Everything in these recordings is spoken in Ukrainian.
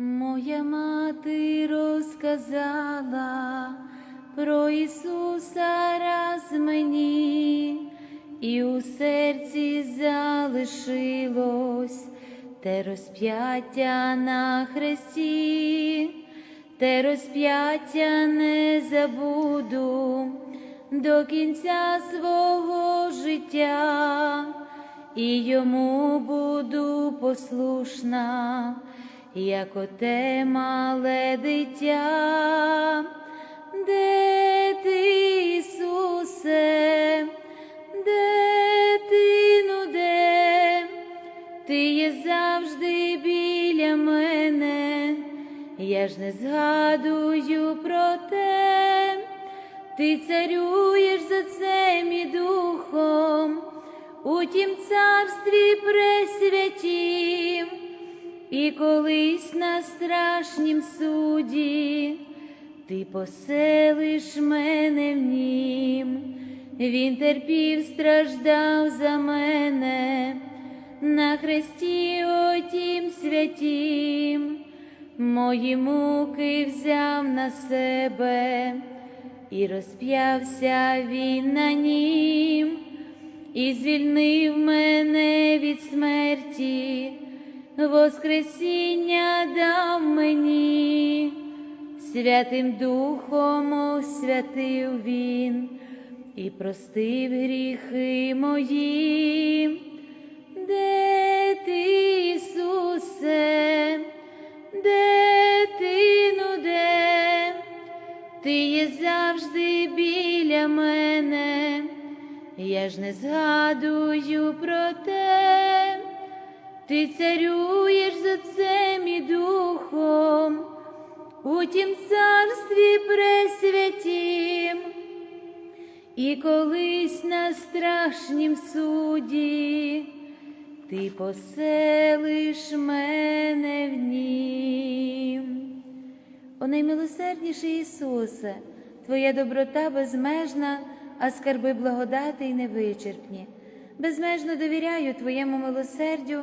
Моя мати розказала про Ісуса раз мені, і у серці залишилось те розп'яття на хресті, те розп'яття не забуду до кінця свого життя, і йому буду послушна, як оте мале дитя. Де ти, Ісусе, де ти, ну де? Ти є завжди біля мене, я ж не згадую про те, ти царюєш за цим і духом, у тім царстві пресвятім, і колись на страшнім суді ти поселиш мене в нім, він терпів, страждав за мене. На хресті отім святім, мої муки взяв на себе. І розп'явся він на нім, і звільнив мене від смерті, Воскресіння дав мені, Святим Духом освятив він і простив гріхи мої. Де ти, Ісусе, де ти, ну де? Ти є завжди біля мене, я ж не згадую про те, ти царюєш за цим і духом, у тім царстві пресвятім, і колись на страшнім суді ти поселиш мене в нім. О наймилосердніший Ісусе, Твоя доброта безмежна, а скарби благодати й невичерпні. Безмежно довіряю Твоєму милосердю,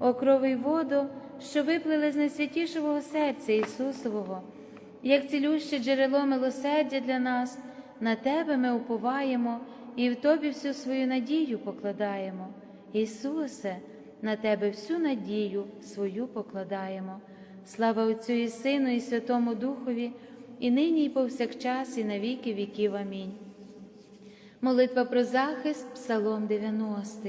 О крови й воду, що виплили з найсвятішого серця Ісусового як цілюще джерело милосердя для нас, на Тебе ми уповаємо і в Тобі всю свою надію покладаємо. Ісусе, на Тебе всю надію свою покладаємо. Слава Отцю і Сину, і Святому Духові, і нині, і повсякчас, і на віки віків. Амінь. Молитва про захист, Псалом 90.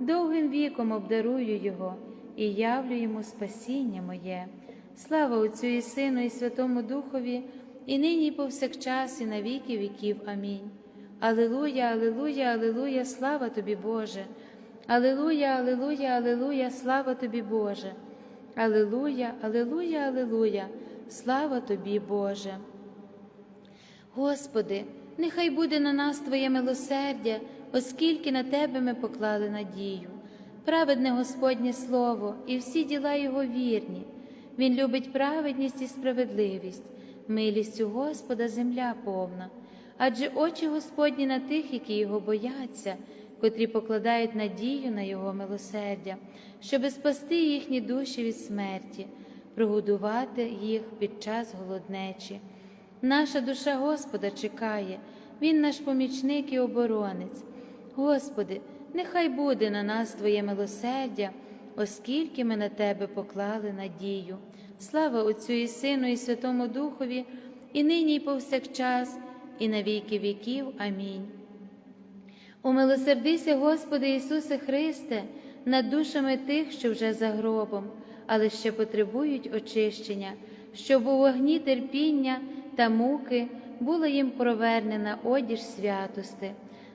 довгим віком обдарую Його і явлю йому спасіння моє. Слава Отцю і Сину, і Святому Духові, і нині, і повсякчас, і на віки віків. Амінь. Алилуя, Алилуя, Алилуя, слава тобі, Боже. Алилуя, Алилуя, Алилуя, слава тобі, Боже. Алилуя, Алилуя, Алилуя, слава тобі, Боже. Господи, нехай буде на нас Твоє милосердя, оскільки на Тебе ми поклали надію. Праведне Господнє Слово і всі діла Його вірні. Він любить праведність і справедливість, милістю Господа земля повна, адже очі Господні на тих, які його бояться, котрі покладають надію на Його милосердя, щоби спасти їхні душі від смерті, прогодувати їх під час голоднечі. Наша душа Господа чекає, Він наш помічник і оборонець. Господи, нехай буде на нас Твоє милосердя оскільки ми на Тебе поклали надію. Слава Отцю і Сину, і Святому Духові, і нині, і повсякчас, і на віки віків. Амінь. Умилосердися, Господи Ісусе Христе, над душами тих, що вже за гробом, але ще потребують очищення, щоб у вогні терпіння та муки була їм провернена одіж святости.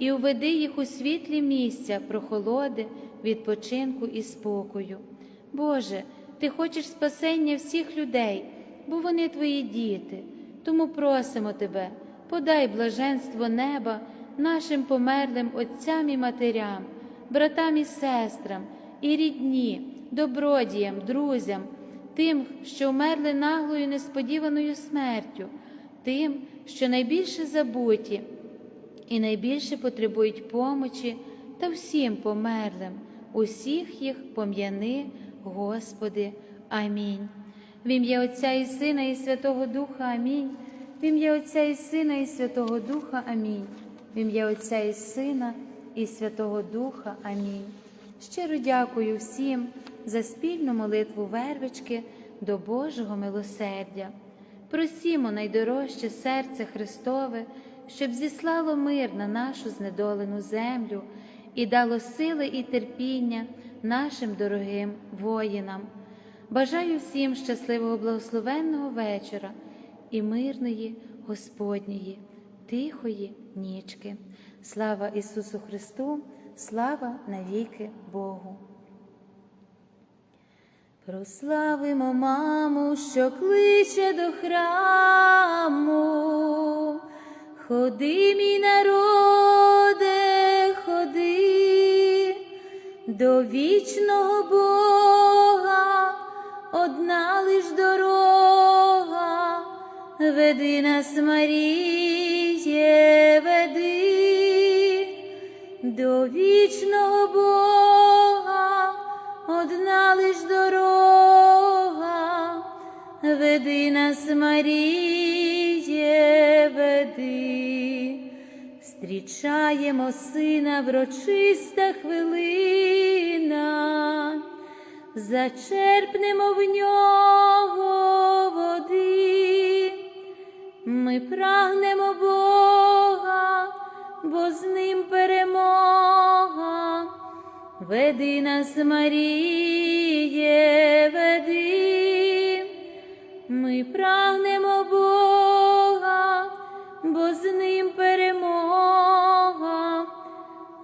і уведи їх у світлі місця прохолоди, відпочинку і спокою. Боже, Ти хочеш спасення всіх людей, бо вони Твої діти. Тому просимо Тебе, подай блаженство неба нашим померлим отцям і матерям, братам і сестрам, і рідні, добродіям, друзям, тим, що вмерли наглою несподіваною смертю, тим, що найбільше забуті і найбільше потребують помочі та всім померлим, усіх їх пом'яни, Господи. Амінь. В ім'я Отця і Сина, і Святого Духа Амінь. В ім'я Отця і Сина, і Святого Духа Амінь. В ім'я Отця і Сина, і Святого Духа Амінь. Щиро дякую всім за спільну молитву вервички до Божого милосердя. Просімо найдорожче серце Христове, щоб зіслало мир на нашу знедолену землю і дало сили і терпіння нашим дорогим воїнам. Бажаю всім щасливого благословенного вечора і мирної Господньої, тихої нічки. Слава Ісусу Христу, слава навіки Богу. Прославимо маму, що кличе до храму. Ходи, мій народе, ходи до вічного Бога, одна лиш дорога, веди нас, Маріє, веди до вічного Бога, одна лиш дорога, веди нас, Маріє, веди, зустрічаємо сина врочиста хвилина, зачерпнемо в нього води, ми прагнемо Бога, бо з ним перемога. Веди нас, Маріє, веди, ми прагнемо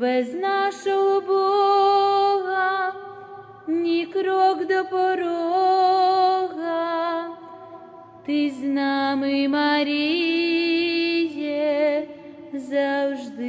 без нашого Бога, ні крок до порога, ти з нами, Маріє, завжди.